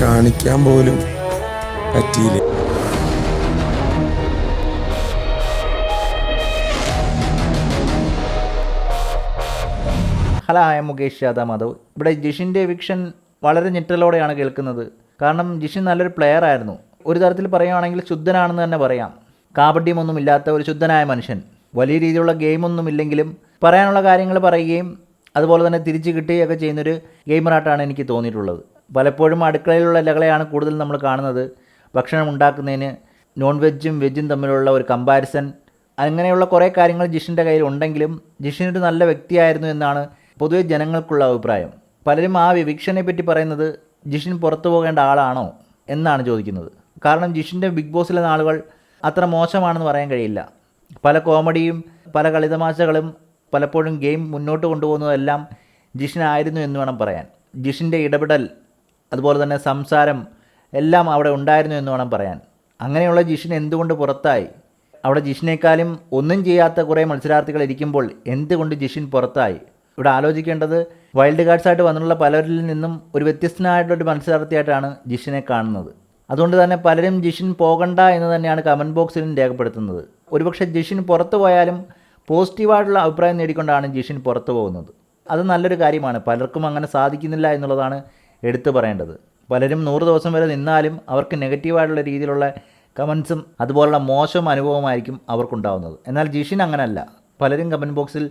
കാണിക്കാൻ പോലും പറ്റിയില്ല. Hello I Mukesh Yadav Madhav. ഇവിടെ ജിഷിന്റെ എവിക്ഷൻ വളരെ ഞെട്ടലോടെയാണ് കേൾക്കുന്നത്. കാരണം ജിഷിൻ നല്ലൊരു പ്ലെയർ ആയിരുന്നു. ഒരു തരത്തിൽ പറയുകയാണെങ്കിൽ ശുദ്ധനാണെന്ന് തന്നെ പറയാം. കാബഡ്യമൊന്നും ഇല്ലാത്ത ഒരു ശുദ്ധനായ മനുഷ്യൻ. വലിയ രീതിയിലുള്ള ഗെയിമൊന്നും ഇല്ലെങ്കിലും പറയാനുള്ള കാര്യങ്ങൾ പറയുകയും അതുപോലെ തന്നെ തിരിച്ചു കിട്ടുകയൊക്കെ ചെയ്യുന്നൊരു ഗെയിമറായിട്ടാണ് എനിക്ക് തോന്നിയിട്ടുള്ളത്. പലപ്പോഴും അടുക്കളയിലുള്ള ഇലകളെയാണ് കൂടുതൽ നമ്മൾ കാണുന്നത്. ഭക്ഷണം ഉണ്ടാക്കുന്നതിന് നോൺ വെജും വെജും തമ്മിലുള്ള ഒരു കമ്പാരിസൺ അങ്ങനെയുള്ള കുറേ കാര്യങ്ങൾ ജിഷിന്റെ കയ്യിൽ ഉണ്ടെങ്കിലും ജിഷിൻ ഒരു നല്ല വ്യക്തിയായിരുന്നു എന്നാണ് പൊതുവെ ജനങ്ങൾക്കുള്ള അഭിപ്രായം. പലരും ആ വിവിക്ഷനെ പറ്റി പറയുന്നത് ജിഷിൻ പുറത്തു പോകേണ്ട ആളാണോ എന്നാണ് ചോദിക്കുന്നത്. കാരണം ജിഷിന്റെ ബിഗ് ബോസിലെ നാളുകൾ അത്ര മോശമാണെന്ന് പറയാൻ കഴിയില്ല. പല കോമഡിയും പല കളിതമാശകളും പലപ്പോഴും ഗെയിം മുന്നോട്ട് കൊണ്ടുപോകുന്നതെല്ലാം ജിഷിനായിരുന്നു എന്ന് വേണം പറയാൻ. ജിഷിന്റെ ഇടപെടൽ അതുപോലെ തന്നെ സംസാരം എല്ലാം അവിടെ ഉണ്ടായിരുന്നു എന്ന് വേണം പറയാൻ. അങ്ങനെയുള്ള ജിഷിൻ എന്തുകൊണ്ട് പുറത്തായി? അവിടെ ജിഷിനേക്കാളും ഒന്നും ചെയ്യാത്ത കുറേ മത്സരാർത്ഥികൾ ഇരിക്കുമ്പോൾ എന്തുകൊണ്ട് ജിഷിൻ പുറത്തായി? ഇവിടെ ആലോചിക്കേണ്ടത് വൈൽഡ് കാർഡ്സായിട്ട് വന്നിട്ടുള്ള പലരിൽ നിന്നും ഒരു വ്യത്യസ്തനായിട്ടുള്ള മത്സരാർത്ഥിയായിട്ടാണ് ജിഷിനെ കാണുന്നത്. അതുകൊണ്ട് തന്നെ പലരും ജിഷിൻ പോകണ്ട എന്ന് തന്നെയാണ് കമന്റ് ബോക്സിലും രേഖപ്പെടുത്തുന്നത്. ഒരുപക്ഷെ ജിഷിൻ പുറത്തു പോയാലും പോസിറ്റീവായിട്ടുള്ള അഭിപ്രായം നേടിക്കൊണ്ടാണ് ജിഷിൻ പുറത്തു പോകുന്നത്. അത് നല്ലൊരു കാര്യമാണ്. പലർക്കും അങ്ങനെ സാധിക്കുന്നില്ല എന്നുള്ളതാണ് എടുത്തു പറയേണ്ടത്. പലരും നൂറ് ദിവസം വരെ നിന്നാലും അവർക്ക് നെഗറ്റീവായിട്ടുള്ള രീതിയിലുള്ള കമൻസും അതുപോലുള്ള മോശം അനുഭവമായിരിക്കും അവർക്കുണ്ടാവുന്നത്. എന്നാൽ ജിഷിൻ അങ്ങനല്ല. പലരും കമന്റ് ബോക്സിൽ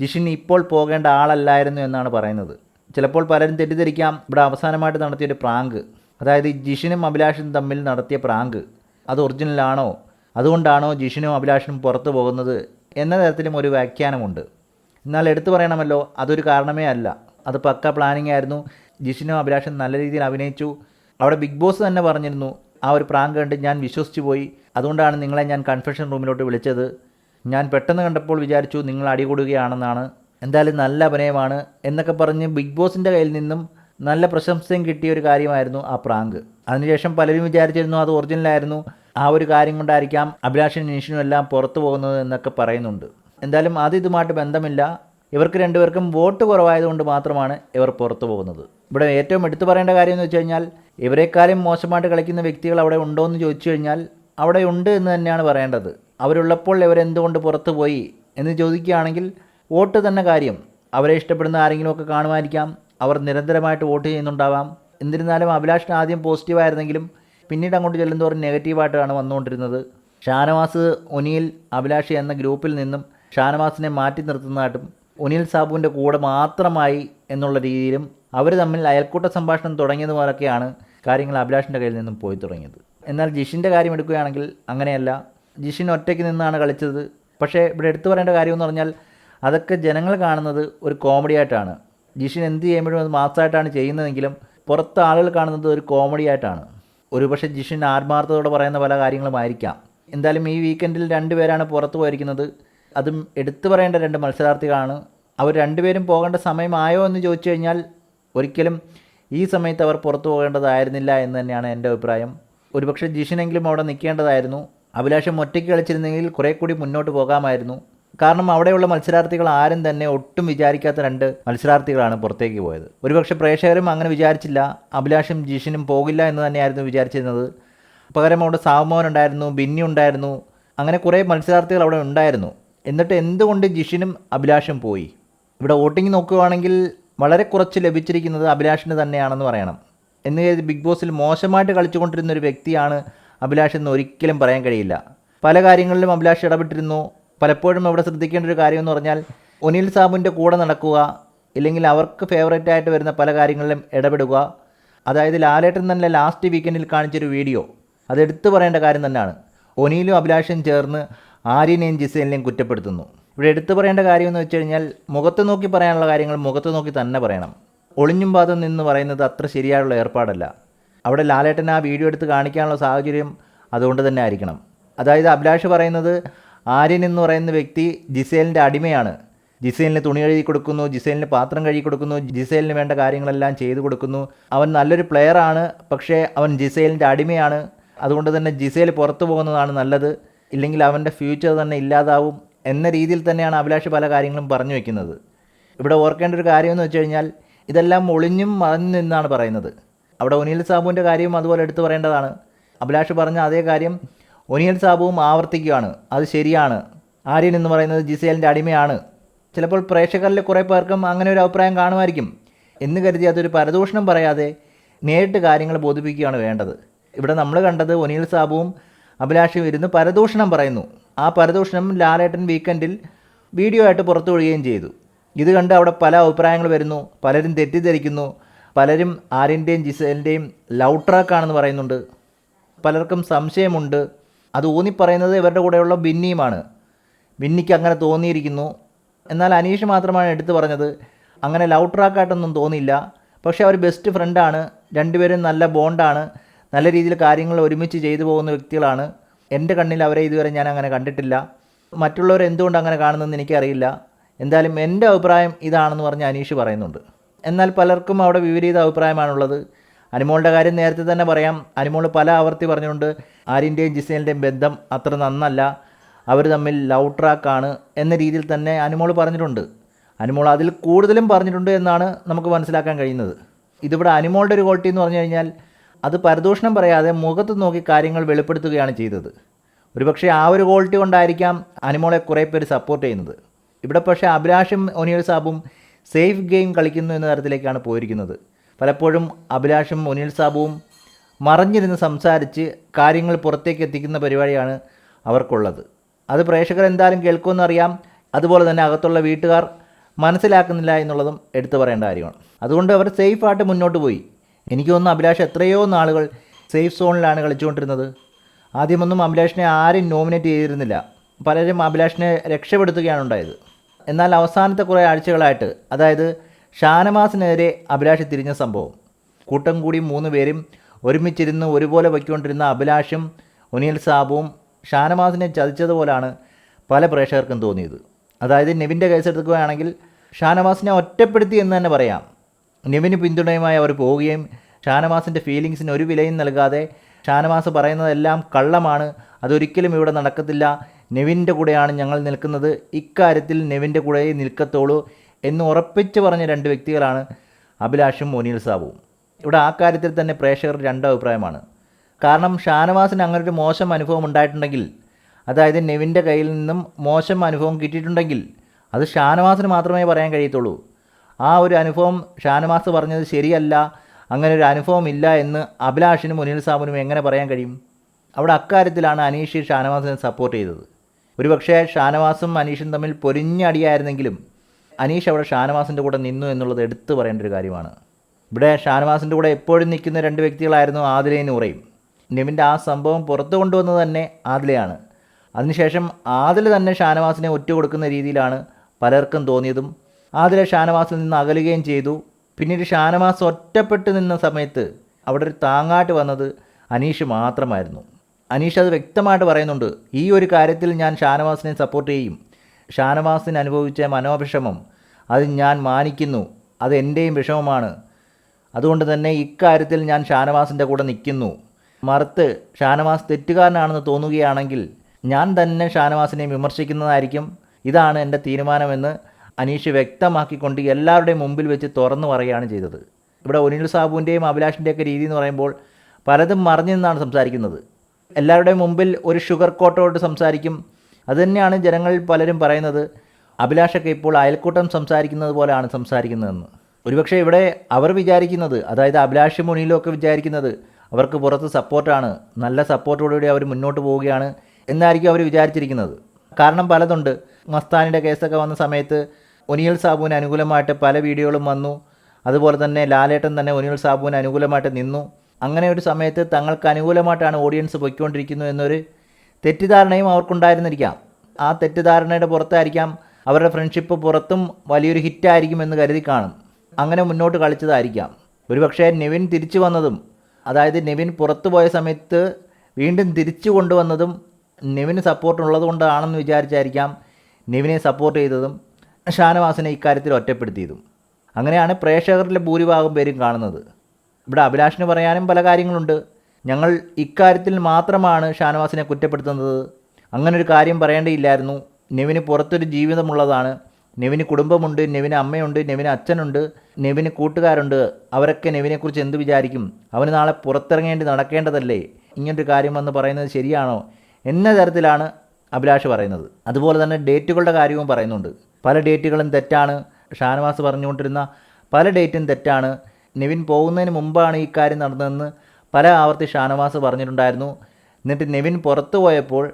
ജിഷിൻ ഇപ്പോൾ പോകേണ്ട ആളല്ലായിരുന്നു എന്നാണ് പറയുന്നത്. ചിലപ്പോൾ പലരും തെറ്റിദ്ധരിക്കാം. ഇവിടെ അവസാനമായിട്ട് നടത്തിയൊരു പ്രാങ്ക്. അതായത് ജിഷിനും അഭിലാഷനും തമ്മിൽ നടത്തിയ പ്രാങ്ക്. അത് ഒറിജിനലാണോ? അതുകൊണ്ടാണോ ജിഷിനും അഭിലാഷനും പുറത്തു പോകുന്നത്? എന്ന തരത്തിലും ഒരു വ്യാഖ്യാനമുണ്ട്. എന്നാൽ എടുത്തു പറയണമല്ലോ അതൊരു കാരണമേ അല്ല. അത് പക്ക പ്ലാനിങ് ആയിരുന്നു. ജിഷിനും അഭിലാഷും നല്ല രീതിയിൽ അഭിനയിച്ചു. അവിടെ ബിഗ് ബോസ് തന്നെ പറഞ്ഞിരുന്നു ആ ഒരു പ്രാങ്ക് കണ്ട് ഞാൻ വിശ്വസിച്ചു പോയി. അതുകൊണ്ടാണ് നിങ്ങളെ ഞാൻ കൺഫെഷൻ റൂമിലോട്ട് വിളിച്ചത്. ഞാൻ പെട്ടെന്ന് കണ്ടപ്പോൾ വിചാരിച്ചു നിങ്ങൾ അടികൂടുകയാണെന്നാണ് എന്തായാലും നല്ല അഭിനയമാണ് എന്നൊക്കെ പറഞ്ഞ് ബിഗ് ബോസിന്റെ കയ്യിൽ നിന്നും നല്ല പ്രശംസയും കിട്ടിയ ഒരു കാര്യമായിരുന്നു ആ പ്രാങ്ക്. അതിനുശേഷം പലരും വിചാരിച്ചിരുന്നു അത് ഒറിജിനലായിരുന്നു ആ ഒരു കാര്യം കൊണ്ടായിരിക്കാം അഭിലാഷനും നിഷിനും എല്ലാം പുറത്തു പോകുന്നത് എന്നൊക്കെ പറയുന്നുണ്ട്. എന്തായാലും അത് ഇതുമായിട്ട് ബന്ധമില്ല. ഇവർക്ക് രണ്ടുപേർക്കും വോട്ട് കുറവായതുകൊണ്ട് മാത്രമാണ് ഇവർ പുറത്തു പോകുന്നത്. ഇവിടെ ഏറ്റവും എടുത്തു പറയേണ്ട കാര്യം എന്ന് വെച്ച് കഴിഞ്ഞാൽ ഇവരെക്കാളും മോശമായിട്ട് കളിക്കുന്ന വ്യക്തികൾ അവിടെ ഉണ്ടോ എന്ന് ചോദിച്ചു കഴിഞ്ഞാൽ അവിടെ ഉണ്ട് എന്ന് തന്നെയാണ് പറയേണ്ടത്. അവരുള്ളപ്പോൾ ഇവരെന്തുകൊണ്ട് പുറത്തു പോയി എന്ന് ചോദിക്കുകയാണെങ്കിൽ വോട്ട് തന്നെ കാര്യം. അവരെ ഇഷ്ടപ്പെടുന്ന ആരെങ്കിലുമൊക്കെ കാണുമായിരിക്കാം. അവർ നിരന്തരമായിട്ട് വോട്ട് ചെയ്യുന്നുണ്ടാവാം. എന്നിരുന്നാലും അഭിലാഷിന് ആദ്യം പോസിറ്റീവായിരുന്നെങ്കിലും പിന്നീട് അങ്ങോട്ട് ചെല്ലുന്തോറും നെഗറ്റീവായിട്ടാണ് വന്നുകൊണ്ടിരുന്നത്. ഷാനവാസ് ഒനിയിൽ അഭിലാഷി എന്ന ഗ്രൂപ്പിൽ നിന്നും ഷാനവാസിനെ മാറ്റി നിർത്തുന്നതായിട്ടും ഒനിൽ സാബുവിന്റെ കൂടെ മാത്രമായി എന്നുള്ള രീതിയിലും അവർ തമ്മിൽ അയൽക്കൂട്ട സംഭാഷണം തുടങ്ങിയത് പോലൊക്കെയാണ് കാര്യങ്ങൾ അഭിലാഷിന്റെ കയ്യിൽ നിന്നും പോയി തുടങ്ങിയത്. എന്നാൽ ജിഷിന്റെ കാര്യം എടുക്കുകയാണെങ്കിൽ അങ്ങനെയല്ല. ജിഷിൻ ഒറ്റയ്ക്ക് നിന്നാണ് കളിച്ചത്. പക്ഷേ ഇവിടെ എടുത്തു പറയേണ്ട കാര്യമെന്ന് പറഞ്ഞാൽ അതൊക്കെ ജനങ്ങൾ കാണുന്നത് ഒരു കോമഡി ആയിട്ടാണ്. ജിഷിൻ എന്ത് ചെയ്യുമ്പോഴും അത് മാസമായിട്ടാണ് ചെയ്യുന്നതെങ്കിലും പുറത്ത് ആളുകൾ കാണുന്നത് ഒരു കോമഡി ആയിട്ടാണ്. ഒരുപക്ഷെ ജിഷിൻ ആത്മാർത്ഥതയോടെ പറയുന്ന പല കാര്യങ്ങളുമായിരിക്കാം എന്തായാലും ഈ വീക്കെൻഡിൽ രണ്ടുപേരാണ് പുറത്ത് പോയിരിക്കുന്നത്. അതും എടുത്തു പറയേണ്ട രണ്ട് മത്സരാർത്ഥികളാണ്. അവർ രണ്ടുപേരും പോകേണ്ട സമയമായോ എന്ന് ചോദിച്ചു കഴിഞ്ഞാൽ ഒരിക്കലും ഈ സമയത്ത് അവർ പുറത്തു പോകേണ്ടതായിരുന്നില്ല എന്ന് തന്നെയാണ് എന്റെ അഭിപ്രായം. ഒരുപക്ഷെ ജിഷിനെങ്കിലും അവിടെ നിൽക്കേണ്ടതായിരുന്നു. അഭിലാഷം ഒറ്റയ്ക്ക് കളിച്ചിരുന്നെങ്കിൽ കുറേ കൂടി മുന്നോട്ട് പോകാമായിരുന്നു. കാരണം അവിടെയുള്ള മത്സരാർത്ഥികൾ ആരും തന്നെ ഒട്ടും വിചാരിക്കാത്ത രണ്ട് മത്സരാർത്ഥികളാണ് പുറത്തേക്ക് പോയത്. ഒരുപക്ഷെ പ്രേക്ഷകരും അങ്ങനെ വിചാരിച്ചില്ല. അഭിലാഷും ജിഷിനും പോകില്ല എന്ന് തന്നെയായിരുന്നു വിചാരിച്ചിരുന്നത്. പകരം അവിടെ സാവമോഹൻ ഉണ്ടായിരുന്നു ബിന്നി ഉണ്ടായിരുന്നു. അങ്ങനെ കുറേ മത്സരാർത്ഥികൾ അവിടെ ഉണ്ടായിരുന്നു. എന്നിട്ട് എന്തുകൊണ്ട് ജിഷിനും അഭിലാഷും പോയി? ഇവിടെ വോട്ടിംഗ് നോക്കുകയാണെങ്കിൽ വളരെ കുറച്ച് ലഭിച്ചിരിക്കുന്നത് അഭിലാഷിന് തന്നെയാണെന്ന് പറയണം. എന്ന് കരുതി ബിഗ് ബോസിൽ മോശമായിട്ട് കളിച്ചുകൊണ്ടിരുന്ന ഒരു വ്യക്തിയാണ് അഭിലാഷ് എന്ന് ഒരിക്കലും പറയാൻ കഴിയില്ല. പല കാര്യങ്ങളിലും അഭിലാഷ് ഇടപെട്ടിരുന്നു. പലപ്പോഴും ഇവിടെ ശ്രദ്ധിക്കേണ്ട ഒരു കാര്യമെന്ന് പറഞ്ഞാൽ ഒനിൽ സാബുവിന്റെ കൂടെ നടക്കുക ഇല്ലെങ്കിൽ അവർക്ക് ഫേവറേറ്റ് ആയിട്ട് വരുന്ന പല കാര്യങ്ങളിലും ഇടപെടുക. അതായത് ലാലേട്ടൻ തന്നെ ലാസ്റ്റ് വീക്കെൻഡിൽ കാണിച്ചൊരു വീഡിയോ. അത് എടുത്തു പറയേണ്ട കാര്യം തന്നെയാണ്. ഒനിയിലും അഭിലാഷും ചേർന്ന് ആര്യനെയും ജിസേലിനെയും കുറ്റപ്പെടുത്തുന്നു. ഇവിടെ എടുത്തു പറയേണ്ട കാര്യം എന്ന് വെച്ച് കഴിഞ്ഞാൽ മുഖത്ത് നോക്കി പറയാനുള്ള കാര്യങ്ങൾ മുഖത്ത് നോക്കി തന്നെ പറയണം. ഒളിഞ്ഞും പാദം നിന്ന് പറയുന്നത് അത്ര ശരിയായുള്ള ഏർപ്പാടല്ല. അവിടെ ലാലേട്ടൻ ആ വീഡിയോ എടുത്ത് കാണിക്കാനുള്ള സാഹചര്യം അതുകൊണ്ട് തന്നെ ആയിരിക്കണം. അതായത് അഭിലാഷ് പറയുന്നത് ആര്യൻ എന്ന് പറയുന്ന വ്യക്തി ജിസേലിന്റെ അടിമയാണ്. ജിസേലിന് തുണി കഴുകി കൊടുക്കുന്നു ജിസേലിന് പാത്രം കഴുകി കൊടുക്കുന്നു ജിസേലിന് വേണ്ട കാര്യങ്ങളെല്ലാം ചെയ്തു കൊടുക്കുന്നു. അവൻ നല്ലൊരു പ്ലെയറാണ് പക്ഷേ അവൻ ജിസേലിന്റെ അടിമയാണ്. അതുകൊണ്ട് തന്നെ ജിസേൽ പുറത്തു പോകുന്നതാണ് നല്ലത്. ഇല്ലെങ്കിൽ അവന്റെ ഫ്യൂച്ചർ തന്നെ ഇല്ലാതാവും. എന്ന രീതിയിൽ തന്നെയാണ് അഭിലാഷ് പല കാര്യങ്ങളും പറഞ്ഞു വെക്കുന്നത്. ഇവിടെ ഓർക്കേണ്ട ഒരു കാര്യം എന്ന് വെച്ച് കഴിഞ്ഞാൽ ഇതെല്ലാം ഒളിഞ്ഞും മറഞ്ഞു നിന്നാണ് പറയുന്നത്. അവിടെ ഒനിയൽ സാബുവിന്റെ കാര്യവും അതുപോലെ എടുത്തു പറയേണ്ടതാണ്. അഭിലാഷ് പറഞ്ഞ അതേ കാര്യം ഒനിയൽ സാബുവും ആവർത്തിക്കുകയാണ്. അത് ശരിയാണ്. ആര്യൻ എന്ന് പറയുന്നത് ജിസേലിന്റെ അടിമയാണ്. ചിലപ്പോൾ പ്രേക്ഷകരിൽ കുറേ പേർക്കും അങ്ങനെ ഒരു അഭിപ്രായം കാണുമായിരിക്കും. എന്ന് കരുതി അതൊരു പരദൂഷണം പറയാതെ നേരിട്ട് കാര്യങ്ങൾ ബോധിപ്പിക്കുകയാണ് വേണ്ടത്. ഇവിടെ നമ്മൾ കണ്ടത് ഒനിയൽ സാബുവും അഭിലാഷും ഇരുന്ന് പരദൂഷണം പറയുന്നു. ആ പരദൂഷണം ലാലേട്ടൻ വീക്കെൻഡിൽ വീഡിയോ ആയിട്ട് പുറത്തു വിടുകയും ചെയ്തു. ഇത് കണ്ട് അവിടെ പല അഭിപ്രായങ്ങൾ വരുന്നു. പലരും തെറ്റിദ്ധരിക്കുന്നു. പലരും ആര്യന്റെയും ജിസേലിന്റെയും ലവ് ട്രാക്കാണെന്ന് പറയുന്നുണ്ട്. പലർക്കും സംശയമുണ്ട്. അത് ഊന്നിപ്പറയുന്നത് ഇവരുടെ കൂടെയുള്ള ബിന്നിയുമാണ്. ബിന്നിക്ക് അങ്ങനെ തോന്നിയിരിക്കുന്നു. എന്നാൽ അനീഷ് മാത്രമാണ് എടുത്തു പറഞ്ഞത്. അങ്ങനെ ലവ് ട്രാക്കായിട്ടൊന്നും തോന്നിയില്ല. പക്ഷേ അവർ ബെസ്റ്റ് ഫ്രണ്ടാണ് രണ്ടുപേരും നല്ല ബോണ്ടാണ് നല്ല രീതിയിൽ കാര്യങ്ങൾ ഒരുമിച്ച് ചെയ്തു പോകുന്ന വ്യക്തികളാണ്. എന്റെ കണ്ണിൽ അവരെ ഇതുവരെ ഞാൻ അങ്ങനെ കണ്ടിട്ടില്ല. മറ്റുള്ളവർ എന്തുകൊണ്ട് അങ്ങനെ കാണുന്നതെന്ന് എനിക്കറിയില്ല. എന്തായാലും എന്റെ അഭിപ്രായം ഇതാണെന്ന് പറഞ്ഞ് അനീഷ് പറയുന്നുണ്ട്. എന്നാൽ പലർക്കും അവിടെ വിപരീത അഭിപ്രായമാണുള്ളത്. അനുമോളുടെ കാര്യം നേരത്തെ തന്നെ പറയാം. അനിമോൾ പല ആവർത്തി പറഞ്ഞുകൊണ്ട് ആര്യന്റെയും ജിസേലിന്റെയും ബന്ധം അത്ര നന്നല്ല. അവർ തമ്മിൽ ലവ് ട്രാക്കാണ് എന്ന രീതിയിൽ തന്നെ അനിമോൾ പറഞ്ഞിട്ടുണ്ട്. അനിമോൾ അതിൽ കൂടുതലും പറഞ്ഞിട്ടുണ്ട് എന്നാണ് നമുക്ക് മനസ്സിലാക്കാൻ കഴിയുന്നത്. ഇതിവിടെ അനുമോളുടെ ഒരു ക്വാളിറ്റി എന്ന് പറഞ്ഞു കഴിഞ്ഞാൽ അത് പരദൂഷണം പറയാതെ മുഖത്ത് നോക്കി കാര്യങ്ങൾ വെളിപ്പെടുത്തുകയാണ് ചെയ്തത്. ഒരുപക്ഷെ ആ ഒരു ക്വാളിറ്റി കൊണ്ടായിരിക്കാം അനിമോളെ കുറേ പേര് സപ്പോർട്ട് ചെയ്യുന്നത്. ഇവിടെ പക്ഷേ അഭിലാഷും ഒനിയൽ സാബും സേഫ് ഗെയിം കളിക്കുന്നു എന്ന തരത്തിലേക്കാണ് പോയിരിക്കുന്നത്. പലപ്പോഴും അഭിലാഷും ഒനിയൽ സാബും മറഞ്ഞിരുന്ന് സംസാരിച്ച് കാര്യങ്ങൾ പുറത്തേക്ക് എത്തിക്കുന്ന പരിപാടിയാണ് അവർക്കുള്ളത്. അത് പ്രേക്ഷകർ എന്തായാലും കേൾക്കുമെന്നറിയാം അതുപോലെ തന്നെ അകത്തുള്ള വീട്ടുകാർ മനസ്സിലാക്കുന്നില്ല എന്നുള്ളതും എടുത്തു പറയേണ്ട കാര്യമാണ്. അതുകൊണ്ട് അവർ സേഫായിട്ട് മുന്നോട്ട് പോയി. എനിക്ക് തോന്നുന്നു അഭിലാഷ് എത്രയോ നാളുകൾ സേഫ് സോണിലാണ് കളിച്ചുകൊണ്ടിരുന്നത്. ആദ്യമൊന്നും അഭിലാഷിനെ ആരും നോമിനേറ്റ് ചെയ്തിരുന്നില്ല. പലരും അഭിലാഷിനെ രക്ഷപ്പെടുത്തുകയാണ് ഉണ്ടായത്. എന്നാൽ അവസാനത്തെ കുറേ ആഴ്ചകളായിട്ട് അതായത് ഷാനവാസിനെതിരെ അഭിലാഷ് തിരിഞ്ഞ സംഭവം. കൂട്ടം കൂടി മൂന്ന് പേരും ഒരുമിച്ചിരുന്ന് ഒരുപോലെ വയ്ക്കൊണ്ടിരുന്ന അഭിലാഷും ഒനിയൽ സാബുവും ഷാനവാസിനെ ചതിച്ചതുപോലാണ് പല പ്രേക്ഷകർക്കും തോന്നിയത്. അതായത് നെവിന്റെ കേസെടുക്കുകയാണെങ്കിൽ ഷാനവാസിനെ ഒറ്റപ്പെടുത്തി എന്ന് തന്നെ പറയാം. നെവിന് പിന്തുണയുമായി അവർ പോവുകയും ഷാനവാസിന്റെ ഫീലിങ്സിന് ഒരു വിലയും നൽകാതെ ഷാനവാസ് പറയുന്നതെല്ലാം കള്ളമാണ്. അതൊരിക്കലും ഇവിടെ നടക്കത്തില്ല. നെവിന്റെ കൂടെയാണ് ഞങ്ങൾ നിൽക്കുന്നത്. ഇക്കാര്യത്തിൽ നെവിന്റെ കൂടെ നിൽക്കത്തുള്ളൂ എന്ന് ഉറപ്പിച്ച് പറഞ്ഞ രണ്ട് വ്യക്തികളാണ് അഭിലാഷും മോനിയൽ സാബുവും. ഇവിടെ ആ കാര്യത്തിൽ തന്നെ പ്രേക്ഷകർ രണ്ട് അഭിപ്രായമാണ്. കാരണം ഷാനവാസിന് അങ്ങനെ ഒരു മോശം അനുഭവം ഉണ്ടായിട്ടുണ്ടെങ്കിൽ അതായത് നെവിന്റെ കയ്യിൽ നിന്നും മോശം അനുഭവം കിട്ടിയിട്ടുണ്ടെങ്കിൽ അത് ഷാനവാസിന് മാത്രമേ പറയാൻ കഴിയത്തുള്ളൂ. ആ ഒരു അനുഭവം ഷാനവാസ് പറഞ്ഞത് ശരിയല്ല. അങ്ങനെ ഒരു അനുഭവം ഇല്ല എന്ന് അഭിലാഷിനും മുനിൽ സാബുനും എങ്ങനെ പറയാൻ കഴിയും? അവിടെ അക്കാര്യത്തിലാണ് അനീഷ് ഷാനവാസിനെ സപ്പോർട്ട് ചെയ്തത്. ഒരുപക്ഷേ ഷാനവാസും അനീഷും തമ്മിൽ പൊരിഞ്ഞടിയായിരുന്നെങ്കിലും അനീഷ് അവിടെ ഷാനവാസിന്റെ കൂടെ നിന്നു എന്നുള്ളത് എടുത്തു പറയേണ്ട ഒരു കാര്യമാണ്. ഇവിടെ ഷാനവാസിന്റെ കൂടെ എപ്പോഴും നിൽക്കുന്ന രണ്ട് വ്യക്തികളായിരുന്നു ആദിലയും നൂറയും. നെവിന്റെ ആ സംഭവം പുറത്തു കൊണ്ടുവന്നത് തന്നെ ആദിലയാണ്. അതിനുശേഷം ആദില തന്നെ ഷാനവാസിനെ ഒറ്റ കൊടുക്കുന്ന രീതിയിലാണ് പലർക്കും തോന്നിയതും ആദില ഷാനവാസിൽ നിന്ന് അകലുകയും ചെയ്തു. പിന്നീട് ഷാനവാസ് ഒറ്റപ്പെട്ട് നിന്ന സമയത്ത് അവിടെ ഒരു താങ്ങാട്ട് വന്നത് അനീഷ് മാത്രമായിരുന്നു. അനീഷ് അത് വ്യക്തമായിട്ട് പറയുന്നുണ്ട് ഈ ഒരു കാര്യത്തിൽ ഞാൻ ഷാനവാസിനെ സപ്പോർട്ട് ചെയ്യും. ഷാനവാസിന് അനുഭവിച്ച മനോവിഷമം അത് ഞാൻ മാനിക്കുന്നു. അത് എന്റെയും വിഷമമാണ്. അതുകൊണ്ട് തന്നെ ഇക്കാര്യത്തിൽ ഞാൻ ഷാനവാസിന്റെ കൂടെ നിൽക്കുന്നു. മറുത്ത് ഷാനവാസ് തെറ്റുകാരനാണെന്ന് തോന്നുകയാണെങ്കിൽ ഞാൻ തന്നെ ഷാനവാസിനെ വിമർശിക്കുന്നതായിരിക്കും. ഇതാണ് എന്റെ തീരുമാനമെന്ന് അനീഷ് വ്യക്തമാക്കിക്കൊണ്ട് എല്ലാവരുടെയും മുമ്പിൽ വെച്ച് തുറന്നു പറയുകയാണ് ചെയ്തത്. ഇവിടെ ഒനിൽ സാബുവിന്റെയും അഭിലാഷിന്റെയൊക്കെ രീതി എന്ന് പറയുമ്പോൾ പലതും മറിഞ്ഞു നിന്നാണ് സംസാരിക്കുന്നത്. എല്ലാവരുടെയും മുമ്പിൽ ഒരു ഷുഗർ കോട്ടോട്ട് സംസാരിക്കും. അതുതന്നെയാണ് ജനങ്ങൾ പലരും പറയുന്നത്. അഭിലാഷൊക്കെ ഇപ്പോൾ അയൽക്കൂട്ടം സംസാരിക്കുന്നത് പോലെയാണ് സംസാരിക്കുന്നതെന്ന്. ഒരുപക്ഷെ ഇവിടെ അവർ വിചാരിക്കുന്നത് അതായത് അഭിലാഷും മുനിയിലും ഒക്കെ വിചാരിക്കുന്നത് അവർക്ക് പുറത്ത് സപ്പോർട്ടാണ് നല്ല സപ്പോർട്ടോടുകൂടി അവർ മുന്നോട്ട് പോവുകയാണ് എന്നായിരിക്കും അവർ വിചാരിച്ചിരിക്കുന്നത്. കാരണം പലതുണ്ട്. മസ്താനിയുടെ കേസൊക്കെ വന്ന സമയത്ത് ഒനിയൽ സാബുവിന് അനുകൂലമായിട്ട് പല വീഡിയോകളും വന്നു. അതുപോലെ തന്നെ ലാലേട്ടൻ തന്നെ ഒനിയൽ സാബുവിന് അനുകൂലമായിട്ട് നിന്നു. അങ്ങനെ ഒരു സമയത്ത് തങ്ങൾക്ക് അനുകൂലമായിട്ടാണ് ഓഡിയൻസ് പൊയ്ക്കൊണ്ടിരിക്കുന്നു എന്നൊരു തെറ്റിദ്ധാരണയും അവർക്കുണ്ടായിരുന്നിരിക്കാം. ആ തെറ്റിദ്ധാരണയുടെ പുറത്തായിരിക്കാം അവരുടെ ഫ്രണ്ട്ഷിപ്പ് പുറത്തും വലിയൊരു ഹിറ്റായിരിക്കും എന്ന് കരുതി കാണും. അങ്ങനെ മുന്നോട്ട് കളിച്ചതായിരിക്കാം. ഒരുപക്ഷെ നെവിൻ തിരിച്ചു വന്നതും അതായത് നെവിൻ പുറത്തു പോയ സമയത്ത് വീണ്ടും തിരിച്ചു കൊണ്ടുവന്നതും നെവിന് സപ്പോർട്ട് ഉള്ളത് കൊണ്ടാണെന്ന് വിചാരിച്ചായിരിക്കാം നെവിനെ സപ്പോർട്ട് ചെയ്തതും. ഷാനവാസിനെ ഇക്കാര്യത്തിൽ ഒറ്റപ്പെടുത്തിയതും. അങ്ങനെയാണ് പ്രേക്ഷകരിലെ ഭൂരിഭാഗം പേരും കാണുന്നത്. ഇവിടെ അഭിലാഷിന് പറയാനും പല കാര്യങ്ങളുണ്ട്. ഞങ്ങൾ ഇക്കാര്യത്തിൽ മാത്രമാണ് ഷാനവാസിനെ കുറ്റപ്പെടുത്തുന്നത്. അങ്ങനൊരു കാര്യം പറയേണ്ടിയില്ലായിരുന്നു. നെവിന് പുറത്തൊരു ജീവിതമുള്ളതാണ്. നെവിന് കുടുംബമുണ്ട് നെവിന് അമ്മയുണ്ട് നെവിന് അച്ഛനുണ്ട് നെവിന് കൂട്ടുകാരുണ്ട്. അവരൊക്കെ നെവിനെക്കുറിച്ച് എന്ത് വിചാരിക്കും? അവന് നാളെ പുറത്തിറങ്ങേണ്ടി നടക്കേണ്ടതല്ലേ? ഇങ്ങനൊരു കാര്യം വന്ന് പറയുന്നത് ശരിയാണോ? എന്ന തരത്തിലാണ് അഭിലാഷ് പറയുന്നത്. അതുപോലെ തന്നെ ഡേറ്റുകളുടെ കാര്യവും പറയുന്നുണ്ട്. പല ഡേറ്റുകളും തെറ്റാണ്. ഷാനവാസ് പറഞ്ഞുകൊണ്ടിരുന്ന പല ഡേറ്റും തെറ്റാണ്. നെവിൻ പോകുന്നതിന് മുമ്പാണ് ഈ കാര്യം നടന്നതെന്ന് പല ആവർത്തി ഷാനവാസ് പറഞ്ഞിട്ടുണ്ടായിരുന്നു. എന്നിട്ട് നെവിൻ പുറത്തു പോയപ്പോൾ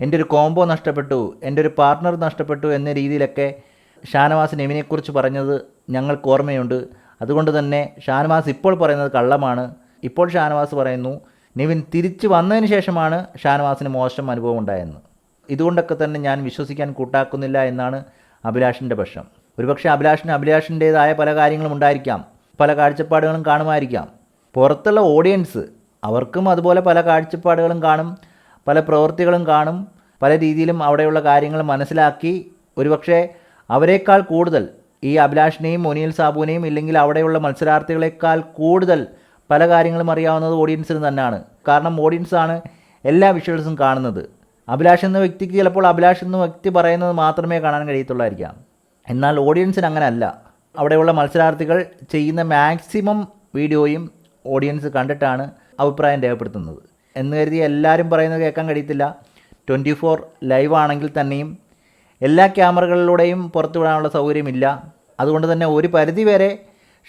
എന്റെ ഒരു കോംബോ നഷ്ടപ്പെട്ടു എന്റെ ഒരു പാർട്ട്ണർ നഷ്ടപ്പെട്ടു എന്ന രീതിയിലൊക്കെ ഷാനവാസ് നെവിനെക്കുറിച്ച് പറഞ്ഞത് ഞങ്ങൾക്ക് ഓർമ്മയുണ്ട്. അതുകൊണ്ട് തന്നെ ഷാനവാസ് ഇപ്പോൾ പറയുന്നത് കള്ളമാണ്. ഇപ്പോൾ ഷാനവാസ് പറയുന്നു നിവിൻ തിരിച്ചു വന്നതിന് ശേഷമാണ് ഷാനവാസിന് മോശം അനുഭവം ഉണ്ടായെന്ന്. ഇതുകൊണ്ടൊക്കെ തന്നെ ഞാൻ വിശ്വസിക്കാൻ കൂട്ടാക്കുന്നില്ല എന്നാണ് അഭിലാഷിന്റെ പക്ഷം. ഒരുപക്ഷെ അഭിലാഷിന് അഭിലാഷിന്റേതായ പല കാര്യങ്ങളും ഉണ്ടായിരിക്കാം. പല കാഴ്ചപ്പാടുകളും കാണുമായിരിക്കാം. പുറത്തുള്ള ഓഡിയൻസ് അവർക്കും അതുപോലെ പല കാഴ്ചപ്പാടുകളും കാണും പല പ്രവൃത്തികളും കാണും പല രീതിയിലും അവിടെയുള്ള കാര്യങ്ങൾ മനസ്സിലാക്കി. ഒരുപക്ഷെ അവരെക്കാൾ കൂടുതൽ ഈ അഭിലാഷിനെയും മൊനിയൽ സാബുവിനെയും ഇല്ലെങ്കിൽ അവിടെയുള്ള മത്സരാർത്ഥികളെക്കാൾ കൂടുതൽ പല കാര്യങ്ങളും അറിയാവുന്നത് ഓഡിയൻസിന് തന്നെയാണ്. കാരണം ഓഡിയൻസാണ് എല്ലാ വിഷ്വൽസും കാണുന്നത്. അഭിലാഷ് എന്ന വ്യക്തിക്ക് ചിലപ്പോൾ അഭിലാഷ് എന്ന വ്യക്തി പറയുന്നത് മാത്രമേ കാണാൻ കഴിയത്തുള്ളായിരിക്കാം. എന്നാൽ ഓഡിയൻസിന് അങ്ങനെയല്ല. അവിടെയുള്ള മത്സരാർത്ഥികൾ ചെയ്യുന്ന മാക്സിമം വീഡിയോയും ഓഡിയൻസ് കണ്ടിട്ടാണ് അഭിപ്രായം രേഖപ്പെടുത്തുന്നത്. എന്ന് കരുതി എല്ലാവരും പറയുന്നത് കേൾക്കാൻ കഴിയത്തില്ല. ട്വന്റി ഫോർ ലൈവ് ആണെങ്കിൽ തന്നെയും എല്ലാ ക്യാമറകളിലൂടെയും പുറത്തു വിടാനുള്ള സൗകര്യമില്ല. അതുകൊണ്ട് തന്നെ ഒരു പരിധി വരെ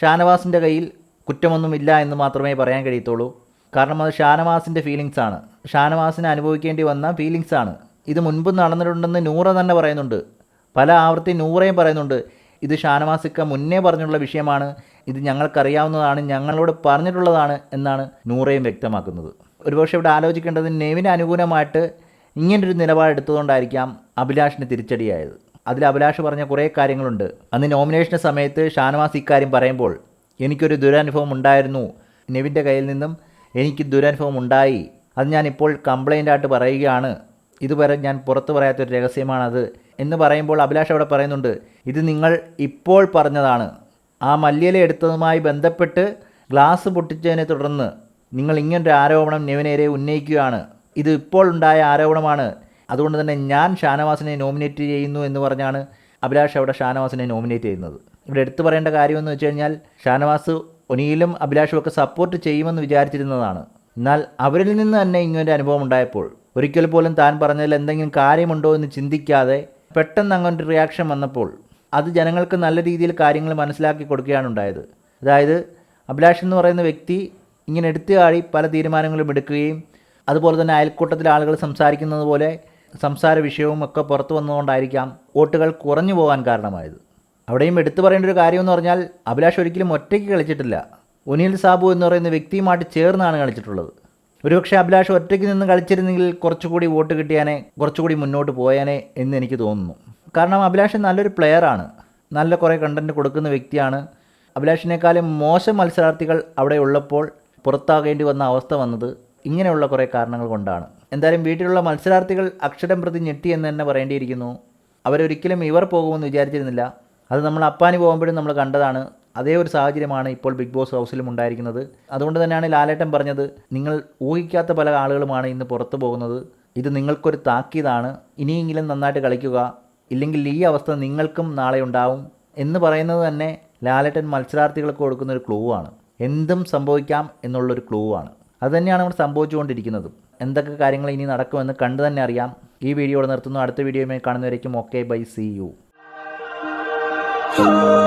ഷാനവാസിന്റെ കയ്യിൽ കുറ്റമൊന്നുമില്ല എന്ന് മാത്രമേ പറയാൻ കഴിയത്തുള്ളൂ. കാരണം അത് ഷാനവാസിന്റെ ഫീലിങ്സ് ആണ്. ഷാനവാസിന് അനുഭവിക്കേണ്ടി വന്ന ഫീലിങ്സ് ആണ്. ഇത് മുൻപ് നടന്നിട്ടുണ്ടെന്ന് നൂറ തന്നെ പറയുന്നുണ്ട്. പല ആവർത്തി നൂറയും പറയുന്നുണ്ട്. ഇത് ഷാനവാസിക്ക മുന്നേ പറഞ്ഞുള്ള വിഷയമാണ്. ഇത് ഞങ്ങൾക്കറിയാവുന്നതാണ്. ഞങ്ങളോട് പറഞ്ഞിട്ടുള്ളതാണ് എന്നാണ് നൂറയും വ്യക്തമാക്കുന്നത്. ഒരുപക്ഷെ ഇവിടെ ആലോചിക്കേണ്ടത് നെവിന് അനുകൂലമായിട്ട് ഇങ്ങനൊരു നിലപാടെടുത്തതുകൊണ്ടായിരിക്കാം അഭിലാഷിന് തിരിച്ചടിയായത്. അതിൽ അഭിലാഷ് പറഞ്ഞ കുറേ കാര്യങ്ങളുണ്ട്. അന്ന് നോമിനേഷന്റെ സമയത്ത് ഷാനവാസ് ഇക്കാര്യം പറയുമ്പോൾ എനിക്കൊരു ദുരനുഭവം ഉണ്ടായിരുന്നു. നെവിന്റെ കയ്യിൽ നിന്നും എനിക്ക് ദുരനുഭവം ഉണ്ടായി അത് ഞാൻ ഇപ്പോൾ കംപ്ലൈന്റ് ആയിട്ട് പറയുകയാണ്. ഇതുവരെ ഞാൻ പുറത്തു പറയാത്തൊരു രഹസ്യമാണത് എന്ന് പറയുമ്പോൾ അഭിലാഷ് അവിടെ പറയുന്നുണ്ട് ഇത് നിങ്ങൾ ഇപ്പോൾ പറഞ്ഞതാണ്. ആ മല്യല എടുത്തതുമായി ബന്ധപ്പെട്ട് ഗ്ലാസ് പൊട്ടിച്ചതിനെ തുടർന്ന് നിങ്ങൾ ഇങ്ങനൊരു ആരോപണം നെവിനേരെ ഉന്നയിക്കുകയാണ്. ഇത് ഇപ്പോൾ ഉണ്ടായ ആരോപണമാണ്. അതുകൊണ്ട് തന്നെ ഞാൻ ഷാനവാസിനെ നോമിനേറ്റ് ചെയ്യുന്നു എന്ന് പറഞ്ഞാണ് അഭിലാഷ് അവിടെ ഷാനവാസിനെ നോമിനേറ്റ് ചെയ്യുന്നത്. ഇവിടെ എടുത്തു പറയേണ്ട കാര്യമെന്ന് വെച്ച് കഴിഞ്ഞാൽ ഷാനവാസ് ഒനിയിലും അഭിലാഷും ഒക്കെ സപ്പോർട്ട് ചെയ്യുമെന്ന് വിചാരിച്ചിരുന്നതാണ്. എന്നാൽ അവരിൽ നിന്ന് തന്നെ ഇങ്ങനൊരു അനുഭവം ഉണ്ടായപ്പോൾ ഒരിക്കൽ പോലും താൻ പറഞ്ഞതിൽ എന്തെങ്കിലും കാര്യമുണ്ടോ എന്ന് ചിന്തിക്കാതെ പെട്ടെന്ന് അങ്ങനൊരു റിയാക്ഷൻ വന്നപ്പോൾ അത് ജനങ്ങൾക്ക് നല്ല രീതിയിൽ കാര്യങ്ങൾ മനസ്സിലാക്കി കൊടുക്കുകയാണ് ഉണ്ടായത്. അതായത് അഭിലാഷ് എന്ന് പറയുന്ന വ്യക്തി ഇങ്ങനെ എടുത്തു കാടി പല തീരുമാനങ്ങളും എടുക്കുകയും അതുപോലെ തന്നെ അയൽക്കൂട്ടത്തിലെ ആളുകൾ സംസാരിക്കുന്നത് പോലെ സംസാര വിഷയവും ഒക്കെ പുറത്തു വന്നതുകൊണ്ടായിരിക്കാം വോട്ടുകൾ കുറഞ്ഞു പോകാൻ കാരണമായത്. അവിടെയും എടുത്തു പറയേണ്ട ഒരു കാര്യം എന്ന് പറഞ്ഞാൽ അഭിലാഷ് ഒരിക്കലും ഒറ്റയ്ക്ക് കളിച്ചിട്ടില്ല. ഒനിൽ സാബു എന്ന് പറയുന്ന വ്യക്തിയുമായിട്ട് ചേർന്നാണ് കളിച്ചിട്ടുള്ളത്. ഒരുപക്ഷെ അഭിലാഷ് ഒറ്റയ്ക്ക് നിന്ന് കളിച്ചിരുന്നെങ്കിൽ കുറച്ചുകൂടി വോട്ട് കിട്ടിയാനേ കുറച്ചുകൂടി മുന്നോട്ട് പോയാനേ എന്ന് എനിക്ക് തോന്നുന്നു. കാരണം അഭിലാഷ് നല്ലൊരു പ്ലെയറാണ് നല്ല കുറേ കണ്ടന്റ് കൊടുക്കുന്ന വ്യക്തിയാണ്. അഭിലാഷിനേക്കാളും മോശം മത്സരാർത്ഥികൾ അവിടെ ഉള്ളപ്പോൾ പുറത്താകേണ്ടി വന്ന അവസ്ഥ വന്നത് ഇങ്ങനെയുള്ള കുറേ കാരണങ്ങൾ കൊണ്ടാണ്. എന്തായാലും വീട്ടിലുള്ള മത്സരാർത്ഥികൾ അക്ഷരം പ്രതി ഞെട്ടി എന്ന് തന്നെ പറയേണ്ടിയിരിക്കുന്നു. അവരൊരിക്കലും ഇവർ പോകുമെന്ന് വിചാരിച്ചിരുന്നില്ല. അത് നമ്മൾ അപ്പാനി പോകുമ്പോഴും നമ്മൾ കണ്ടതാണ്. അതേ ഒരു സാഹചര്യമാണ് ഇപ്പോൾ ബിഗ് ബോസ് ഹൗസിലും ഉണ്ടായിരിക്കുന്നത്. അതുകൊണ്ട് തന്നെയാണ് ലാലേട്ടൻ പറഞ്ഞത് നിങ്ങൾ ഊഹിക്കാത്ത പല ആളുകളുമാണ് ഇന്ന് പുറത്തു പോകുന്നത്. ഇത് നിങ്ങൾക്കൊരു താക്കീതാണ്. ഇനിയെങ്കിലും നന്നായിട്ട് കളിക്കുക. ഇല്ലെങ്കിൽ ഈ അവസ്ഥ നിങ്ങൾക്കും നാളെ ഉണ്ടാവും. എന്ന് പറയുന്നത് തന്നെ ലാലേട്ടൻ മത്സരാർത്ഥികൾക്ക് കൊടുക്കുന്ന ഒരു ക്ലൂ ആണ്. എന്തും സംഭവിക്കാം എന്നുള്ളൊരു ക്ലൂ ആണ്. അതുതന്നെയാണ് ഇവിടെ സംഭവിച്ചുകൊണ്ടിരിക്കുന്നതും. എന്തൊക്കെ കാര്യങ്ങൾ ഇനി നടക്കുമെന്ന് കണ്ടു തന്നെ അറിയാം. ഈ വീഡിയോ നിർത്തുന്നു. അടുത്ത വീഡിയോയുമായി കാണുന്നവരേക്കും okay bye see you Oh.